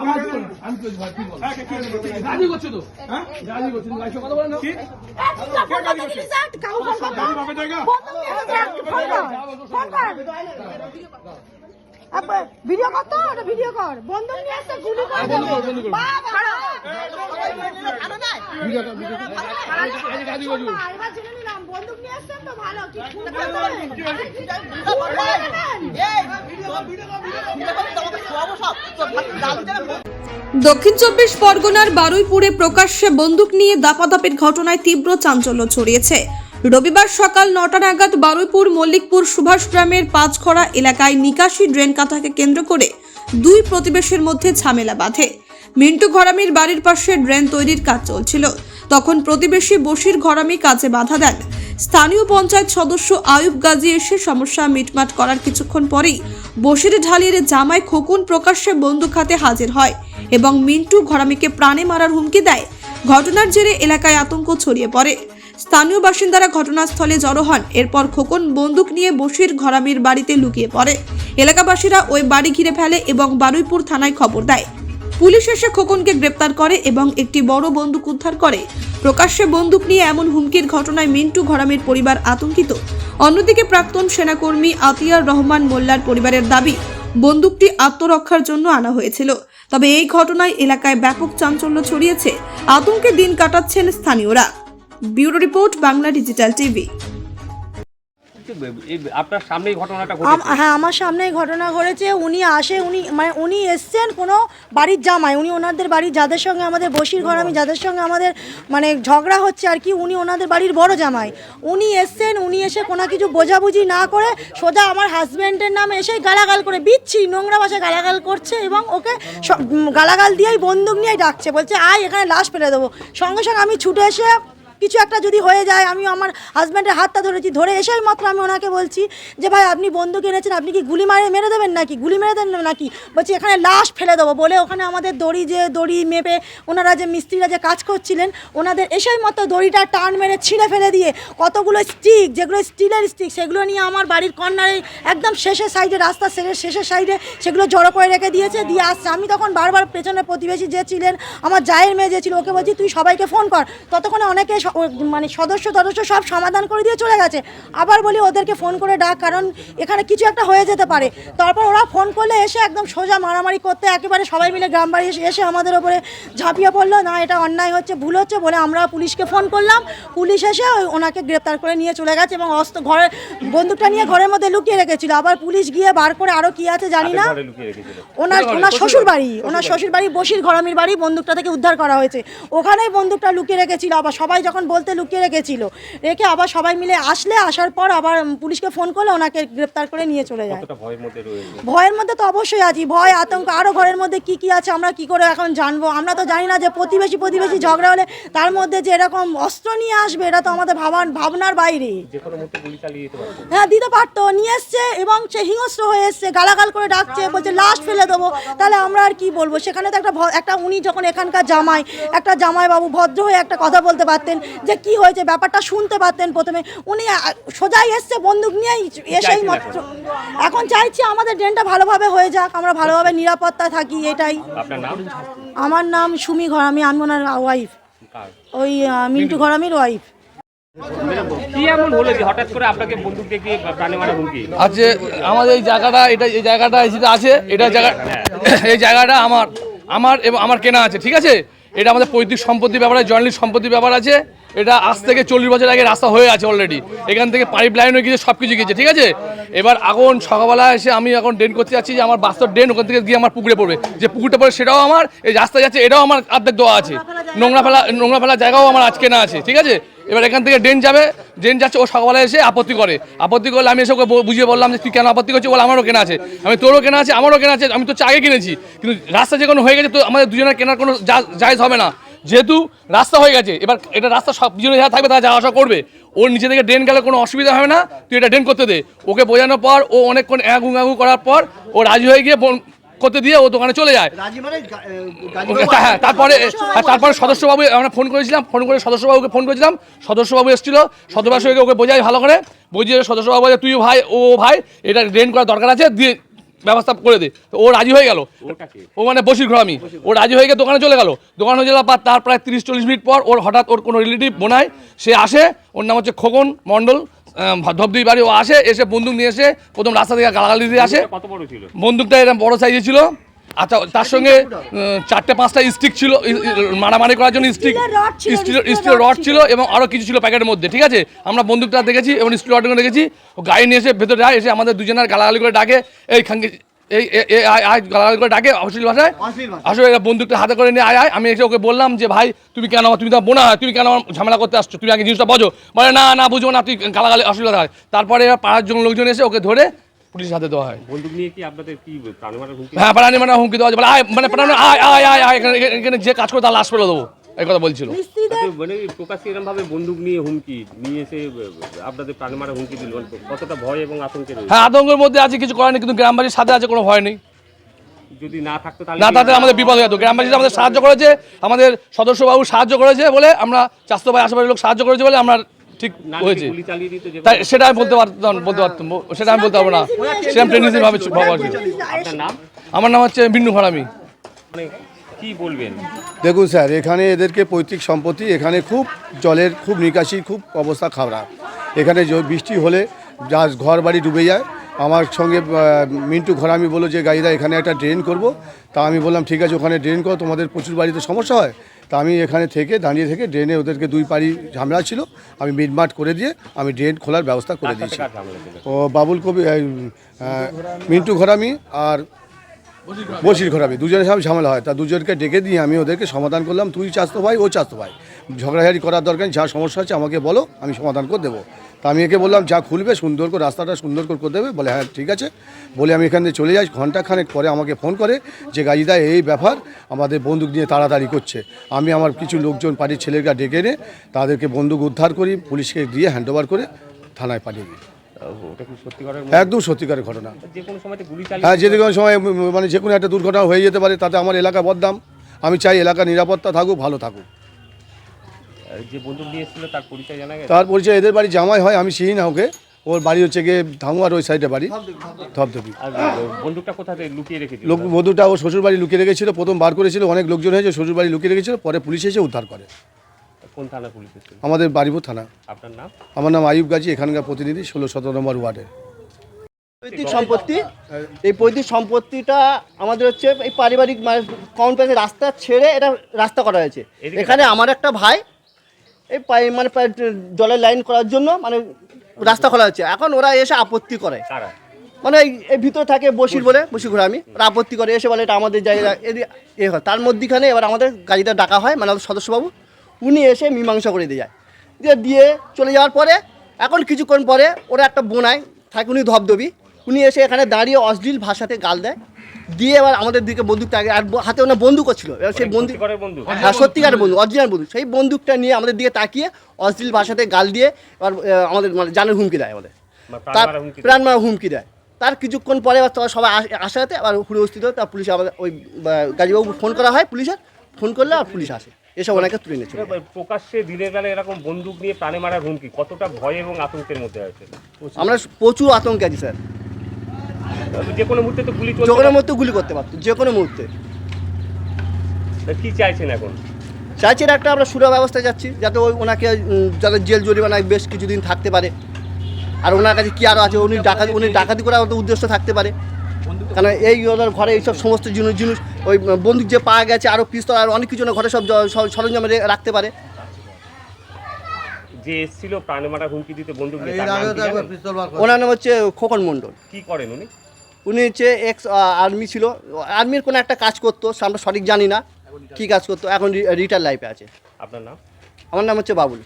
আমার জীবন আমি তো ভাই কি বল গালি করছ তো হ্যাঁ গালি করছ তুমি কথা বলেন না ভিডিও কর তো ভিডিও কর বন্ধু নিয়ে আসছে গুলি করে কর, কর। নিয়ে? দক্ষিণ চব্বিশ পরগনার বারুইপুরে প্রকাশ্যে বন্দুক নিয়ে দাপাদাপির ঘটনায় তীব্র চাঞ্চল্য ছড়িয়েছে রবিবার সকাল নটা নাগাদ বারুইপুর মল্লিকপুর সুভাষ গ্রামের পাঁচখরা এলাকায় নিকাশি ড্রেন কাটাকে কেন্দ্র করে দুই প্রতিবেশীর মধ্যে ঝামেলা বাঁধে মিন্টু ঘরামির বাড়ির পাশে ড্রেন তৈরির কাজ চলছিল তখন প্রতিবেশী বসির ঘরামি কাজে বাধা দেন। স্থানীয় পঞ্চায়েত সদস্য আয়ুব গাজী এসে সমস্যা মিটমাট করার কিছুক্ষণ পরেই বসির ঢালির জামাই খোকন প্রকাশ্যে বন্দুক হাতে হাজির হয় এবং মিন্টু ঘরামিকে প্রাণে মারার হুমকি দেয়। ঘটনার জেরে এলাকায় আতঙ্ক ছড়িয়ে পড়ে। স্থানীয় বাসিন্দারা ঘটনাস্থলে জড়ো হন। এরপর খোকন বন্দুক নিয়ে বসির ঘরামির বাড়িতে লুকিয়ে পড়ে। এলাকাবাসীরা ওই বাড়ি ঘিরে ফেলে এবং বারুইপুর থানায় খবর দেয়। পুলিশ এসে খোকনকে গ্রেপ্তার করে এবং একটি বড় বন্দুক উদ্ধার করে। প্রকাশ্যে বন্দুক নিয়ে এমন হুমকির ঘটনায় মিন্টু ঘরামির পরিবার আতঙ্কিত। অন্যদিকে প্রাক্তন সেনাকর্মী আতিয়ার রহমান মোল্লার পরিবারের দাবি, বন্দুকটি আত্মরক্ষার জন্য আনা হয়েছিল। তবে এই ঘটনায় এলাকায় ব্যাপক চাঞ্চল্য ছড়িয়েছে। আতঙ্কে দিন কাটাচ্ছেন স্থানীয়রা। Bureau report Bangla digital TV. আপনার সামনেই ঘটনাটা ঘটেছে? হ্যাঁ আমার সামনেই ঘটনা ঘটেছে। উনি আসে উনি মানে উনি এসছেন কোনো বাড়ির জামাই। উনি ওনাদের বাড়ির যাদের সঙ্গে আমাদের বসির ঘর আমি যাদের সঙ্গে আমাদের মানে ঝগড়া হচ্ছে আর কি উনি ওনাদের বাড়ির বড় জামাই। উনি এসছেন উনি এসে কোনো কিছু বোঝাবুঝি না করে সোজা আমার হাজব্যান্ডের নামে এসে গালাগাল করে বিচ্ছি নোংরা ভাষায় গালাগাল করছে এবং ওকে গালাগাল দিয়েই বন্দুক নিয়েই ডাকছে। বলছে আয় এখানে লাশ ফেলে দেবো। সঙ্গে সঙ্গে আমি ছুটে এসে কিছু একটা যদি হয়ে যায় আমি আমার হাজব্যান্ডের হাতটা ধরেছি। ধরে এসেই মাত্র আমি ওনাকে বলছি যে, ভাই, আপনি বন্দুক এনেছেন, আপনি কি গুলি মারে মেরে দেবেন নাকি? গুলি মেরে দেবেন নাকি? বলছি, এখানে লাশ ফেলে দেবো। বলে ওখানে আমাদের দড়ি যে, দড়ি মেপে ওনারা যে, মিস্ত্রিরা যে কাজ করছিলেন, ওনাদের এসেই মাত্র দড়িটা টান মেরে ছিঁড়ে ফেলে দিয়ে কতগুলো স্টিক যেগুলো স্টিলের স্টিক সেগুলো নিয়ে আমার বাড়ির কর্নারে একদম শেষের সাইডে রাস্তা শেষের শেষের সাইডে সেগুলো জড়ো করে রেখে দিয়েছে, দিয়ে আসছে। আমি তখন বারবার পেছনে প্রতিবেশী যে ছিলেন, আমার জায়ের মেয়ে যে ছিল, ওকে বলছি, তুই সবাইকে ফোন কর। ততক্ষণে অনেকে মানে সদস্য সদস্য সব সমাধান করে দিয়ে চলে গেছে। আবার বলি ওদেরকে ফোন করে ডাক কারণ এখানে কিছু একটা হয়ে যেতে পারে। তারপর ওরা ফোন করলে এসে একদম সোজা মারামারি করতে একেবারে সবাই মিলে গ্রাম বাড়ি এসে এসে আমাদের ওপরে ঝাঁপিয়ে পড়ল না এটা অন্যায় হচ্ছে ভুল হচ্ছে বলে আমরা পুলিশকে ফোন করলাম। পুলিশ এসে ওই ওনাকে গ্রেপ্তার করে নিয়ে চলে গেছে এবং অস্ত্র ঘরে বন্দুকটা নিয়ে ঘরের মধ্যে লুকিয়ে রেখেছিল। আবার পুলিশ গিয়ে বার করে আরও কী আছে জানি না। ওনার ওনার শ্বশুর বাড়ি ওনার শ্বশুর বাড়ি বসির ঘরামির বাড়ি বন্দুকটা থেকে উদ্ধার করা হয়েছে। ওখানেই বন্দুকটা লুকিয়ে রেখেছিল আবার সবাই যখন বলতে লুকিয়ে রেখেছিল। রেখে আবার সবাই মিলে আসলে আসার পর আবার পুলিশকে ফোন করলে ওনাকে গ্রেপ্তার করে নিয়ে চলে যায়। ভয়ের মধ্যে তো অবশ্যই আছি। ভয় আতঙ্ক আরও ঘরের মধ্যে কি কি আছে আমরা কি করে এখন জানব? আমরা তো জানি না যে প্রতিবেশী প্রতিবেশী ঝগড়া হলে তার মধ্যে যে এরকম অস্ত্র নিয়ে আসবে এটা তো আমাদের ভাবান ভাবনার বাইরে। হ্যাঁ দিতে পারতো। নিয়ে এসছে এবং সে হিংস্র হয়ে এসছে গালাগাল করে ডাকছে বলছে লাস্ট ফেলে দেবো। তাহলে আমরা আর কি বলব? সেখানে তো একটা একটা উনি যখন এখানকার জামাই একটা জামাই বাবু ভদ্র হয়ে একটা কথা বলতে পারতেন যে কি হয়েছে ব্যাপারটা শুনতে পারতেন প্রথমে। উনি সোজাই এসছে বন্দুক নিয়েই এসেই মাত্র এখন। চাইছি আমাদের ড্রেনটা ভালোভাবে হয়ে যাক আমরা ভালোভাবে নিরাপত্তা থাকি এটাই। আমার নাম সুমি ঘর আমি আনমনার ওয়াইফ ওই মিন্টু ঘরামির ওয়াইফ কি এমন হলো যে হঠাৎ করে আপনাকে বন্দুক দেখে প্রাণে মারা হুমকি? আজকে আমাদের এই জায়গাটা এটা এই জায়গাটা যেটা আছে এটা জায়গা এই জায়গাটা আমার আমার এবং আমার কেনা আছে ঠিক আছে? এটা আমাদের পৈতৃক সম্পত্তির ব্যাপার আছে জয়েন্টলি সম্পত্তির ব্যাপার আছে। এটা আজ থেকে চল্লিশ বছর আগে রাস্তা হয়ে আছে অলরেডি এখান থেকে পাইপ লাইন হয়ে গিয়েছে সব কিছু গিয়েছে, ঠিক আছে? এবার এখন সকালবেলা এসে আমি এখন ড্রেন করতে যাচ্ছি যে আমার বাস্তব ড্রেন ওখান থেকে গিয়ে আমার পুকুরে পড়বে। যে পুকুরটা পড়ে সেটাও আমার, এই রাস্তা যাচ্ছে এটাও আমার অর্ধেক দেওয়া আছে। নোংরা ফেলা, নোংরা ফেলার জায়গাও আমার আজকে না আছে, ঠিক আছে? এবার এখান থেকে ড্রেন যাবে ড্রেন যাচ্ছে, ও সকালবেলা এসে আপত্তি করে। আপত্তি করলে আমি এসে ওকে বুঝিয়ে বললাম যে তুই কেন আপত্তি করছিস? বলে আমারও কেনা আছে। আমি তোরও কেনা আছে, আমারও কেনা আছে, আমি তো আগে কিনেছি। কিন্তু রাস্তা যে কোনো হয়ে গেছে, তো আমাদের দুজনের কেনার কোনো জায়েজ হবে না। যেহেতু রাস্তা হয়ে গেছে এবার এটা রাস্তা সব দুজনে যারা থাকবে তারা যাওয়া আসা করবে। ওর নিচে থেকে ড্রেন গেলে কোনো অসুবিধা হবে না তুই এটা ড্রেন করতে দে। ওকে বোঝানোর পর ও অনেকক্ষণ অ্যাগু অ্যাগু করার পর ও রাজি হয়ে গিয়ে করতে দিয়ে ও দোকানে চলে যায়। রাজি মানে হ্যাঁ হ্যাঁ, তারপরে হ্যাঁ, তারপরে সদস্যবাবু আমরা ফোন করেছিলাম ফোন করে সদস্যবাবুকে ফোন করেছিলাম। সদস্যবাবু এসেছিল সদস্যবাবুকে ওকে বোঝাই ভালো করে। বুঝিয়ে সদস্যবাবু তুই ভাই ও ভাই এটা ড্রেন করার দরকার আছে দিয়ে ব্যবস্থা করে দে। তো ও রাজি হয়ে গেল। ও মানে বসির ঘর আমি। ও রাজি হয়ে গিয়ে দোকানে চলে গেল। দোকানে চলে পর তার প্রায় তিরিশ চল্লিশ মিনিট পর ওর হঠাৎ ওর কোনো রিলেটিভ বোনায় সে আসে। ওর নাম হচ্ছে খোকন মণ্ডল। ধবধবি বাড়ি ও আসে এসে বন্দুক নিয়ে এসে প্রথম রাস্তা থেকে গালাগালি দিয়ে আসে। বন্দুকটা এরকম বড় সাইজে ছিল। আচ্ছা তার সঙ্গে চারটে পাঁচটা স্টিক ছিল মারামারি করার জন্য স্টিক স্টিল স্টিল রড ছিল। এবং আরও কিছু ছিল প্যাকেটের মধ্যে ঠিক আছে? আমরা বন্দুকটা দেখেছি এবং স্টিল রডগুলো দেখেছি। ও গাড়ি নিয়ে এসে ভেতরে যায় এসে আমাদের দুজনের গালাগালি করে ডাকে। এই খাঙ্গে এই এ- আয় গালাগালি করে ডাকে অশ্লীল ভাষায়। আসলে এরা বন্দুকটা হাতে করে নিয়ে আয় আয়। আমি এসে ওকে বললাম যে ভাই তুমি কেন তুমি তো বোনা তুমি কেন আমার ঝামেলা করতে আসছো? তুমি আগে জিনিসটা বোঝো। বলে না না বুঝব না তুই গালাগালি অশ্লীলতা হয়। তারপরে এরা পাড়ার জন্য লোকজন এসে ওকে ধরে পুলিশের হাতে দেওয়া হয়। বন্দুক নিয়ে কি আপনাদের কি প্রাণে মারার হুমকি? হ্যাঁ প্রাণী মানে হুমকি দেওয়া বলে আয় মানে প্রাণী আয় আয় আয় আয় এখানে এখানে যে কাজ করে তার লাশ ফেলে দেবো এই কথা বলছিল। মানে প্রকাশ্যে এরকম ভাবে বন্দুক নিয়ে হুমকি নিয়ে এসে আপনাদের প্রাণে মারার হুমকি দিল। কতটা ভয় এবং আতঙ্কে হ্যাঁ আতঙ্কের মধ্যে আছে কিছু করেনি কিন্তু গ্রামবাসীর সাথে আছে কোনো ভয় নেই। যদি না থাকতো তাহলে না তাতে আমাদের বিপদ হয়ে যেত গ্রামবাসী আমাদের সাহায্য করেছে আমাদের সদস্যবাবু সাহায্য করেছে বলে আমরা স্বাস্থ্য ভাই আশেপাশের লোক সাহায্য করেছে বলে আমরা ঠিক না হয়েছে। তাই সেটা আমি বলতে পারতাম বলতে পারতাম। সেটা আমি বলতে পারব না। সেরকম ট্রেনিং ভাবে ভাবা নাম? আমার নাম হচ্ছে বিন্নু ফারামি মানে কি বলবেন? দেখুন স্যার এখানে এদেরকে পৈতৃক সম্পত্তি এখানে খুব জলের খুব নিকাশি খুব অবস্থা খারাপ। এখানে বৃষ্টি হলে যা ঘর বাড়ি ডুবে যায়। আমার সঙ্গে মিন্টু ঘরামি বলল যে গাড়িটা এখানে একটা ড্রেন করব। তা আমি বললাম ঠিক আছে ওখানে ড্রেন করো তোমাদের প্রচুর বাড়িতে সমস্যা হয়। তা আমি এখানে থেকে দাঁড়িয়ে থেকে ড্রেনে ওদেরকে দুই পাড়ি ঝামেলা ছিল আমি মিটমাট করে দিয়ে আমি ড্রেন খোলার ব্যবস্থা করে দিয়েছি? ও বাবুল কবি মিন্টু ঘোরামি আর বসির ঘরামি দুজনের সাথে ঝামেলা হয়। তা দুজনকে ডেকে দিয়ে আমি ওদেরকে সমাধান করলাম। তুই চাস্তো ভাই, ও চাস্তো ভাই। ঝগড়াঝাড়ি করার দরকার যা সমস্যা আছে আমাকে বলো, আমি সমাধান করে দেবো। তা আমি একে বললাম, যা খুলবে, সুন্দর করে, রাস্তাটা সুন্দর করে করে দেবে। বলে হ্যাঁ ঠিক আছে। বলে, আমি এখান থেকে চলে যাই। ঘন্টাখানেক পরে আমাকে ফোন করে যে গাড়িদা এই ব্যাপার আমাদের বন্দুক নিয়ে তাড়াতাড়ি করছে। আমি আমার কিছু লোকজন বাড়ির ছেলেরা ডেকে এনে তাদেরকে বন্দুক উদ্ধার করি, পুলিশকে দিয়ে হ্যান্ড ওভার করে থানায় পাঠিয়ে দিই। একদম সত্যিকারের ঘটনা। হ্যাঁ যে কোনো সময় মানে যে কোনো একটা দুর্ঘটনা হয়ে যেতে পারে তাতে আমার এলাকা বদনাম। আমি চাই এলাকা নিরাপত্তা থাকুক ভালো থাকুক। তার পরিচয় এদের বাড়ি জামাই হয় আমি চিনি না ওকে। ওর বাড়ি হচ্ছে গিয়ে ধাঙ্গুয়ার ওই সাইডে বাড়ি ধপধপি আর বন্দুকটা কোথাতে লুকিয়ে রেখেছিল? লোক মধুটা ও শ্বশুর বাড়ি লুকিয়ে রেখেছিল প্রথম বার করেছিল অনেক লোকজন হয়েছে শ্বশুর বাড়ি লুকিয়ে রেখেছিল পরে পুলিশ এসে উদ্ধার করে। কোন থানা পুলিশ আমাদের বাড়িপুর থানা। আপনার নাম? আমার নাম আয়ুব গাজী এখানকার প্রতিনিধি ষোলো সতেরো নম্বর ওয়ার্ডের পৈতৃক সম্পত্তি এই পৈতৃক সম্পত্তিটা আমাদের হচ্ছে এই পারিবারিক মানে কমন রাস্তা ছেড়ে এটা রাস্তা করা হয়েছে। এখানে আমার একটা ভাই এই পাই- মানে জলের লাইন করার জন্য মানে রাস্তা খোলা হচ্ছে এখন ওরা এসে আপত্তি করে। মানে এই- এই ভিতরে থাকে বসির বলে বসি ঘুরে আমি। ওরা আপত্তি করে এসে বলে এটা আমাদের জায়গা এ হয়। তার মধ্যিখানে এবার আমাদের গাড়িটা ডাকা হয় মানে আমাদের সদস্যবাবু। উনি এসে মীমাংসা করে দিয়ে যায়। দিয়ে দিয়ে চলে যাওয়ার পরে এখন কিছুক্ষণ পরে ওরা একটা বোনায় থাকে উনি ধবধবি। উনি এসে এখানে দাঁড়িয়ে অশ্লীল ভাষাতে গাল দেয়। দিয়ে এবার আমাদের দিকে বন্দুকটা আগে আর হাতে ওনার বন্দুকও ছিল। এবার সেই বন্দুক হ্যাঁ সত্যিকারের বন্ধু অরিজিনাল বন্ধু সেই বন্দুকটা নিয়ে আমাদের দিকে তাকিয়ে অশ্লীল ভাষাতে গাল দিয়ে এবার আমাদের মানে জানের হুমকি দেয় আমাদের। তার মারার হুমকি প্রাণ মারা হুমকি দেয়। তার কিছুক্ষণ পরে আবার তোরা সবাই আস- আসাতে আবার হুড়ে হয় তার পুলিশ আমাদের ওই গাজীবাবু ফোন করা হয় পুলিশের। ফোন করলে আর পুলিশ আসে। এসব ওনাকে তুলে এবার প্রকাশ্যে দিনের বেলা এরকম বন্দুক নিয়ে প্রাণে মারার হুমকি কতটা ভয় এবং আতঙ্কের মধ্যে আছে? আমরা প্রচুর আতঙ্কে আছি স্যার। যে কোনো মুহূর্তে তো গুলি যে কোনো মুহূর্তে গুলি করতে পারতো যে কোনো মুহূর্তে। কি চাইছেন এখন? চাইছেন একটা আমরা সুরা ব্যবস্থা যাচ্ছি যাতে ওই ওনাকে যাতে জেল জরিমানায় বেশ কিছুদিন থাকতে পারে। আর ওনার কাছে কি আরও আছে? উনি ডাকাতি উনি ডাকাতি করার উদ্দেশ্য থাকতে পারে। কারণ এই ওনার ঘরে এইসব সমস্ত জিনিস জিনিস ওই বন্দুক যে পাওয়া গেছে আরও পিস্তল আর অনেক কিছু ওনার ঘরে সব সরঞ্জাম রে- রাখতে পারে। যে এসেছিল প্রাণে হুমকি দিতে বন্দুক? ওনার নাম হচ্ছে খোকন মণ্ডল। কি করেন উনি? উনি হচ্ছে এক্স আর্মি ছিল। আর্মির কোনো একটা কাজ করতো আমরা সঠিক জানি না কী কাজ করতো এখন রিটায়ার লাইফে আছে। আপনার নাম? আমার নাম হচ্ছে বাবুল।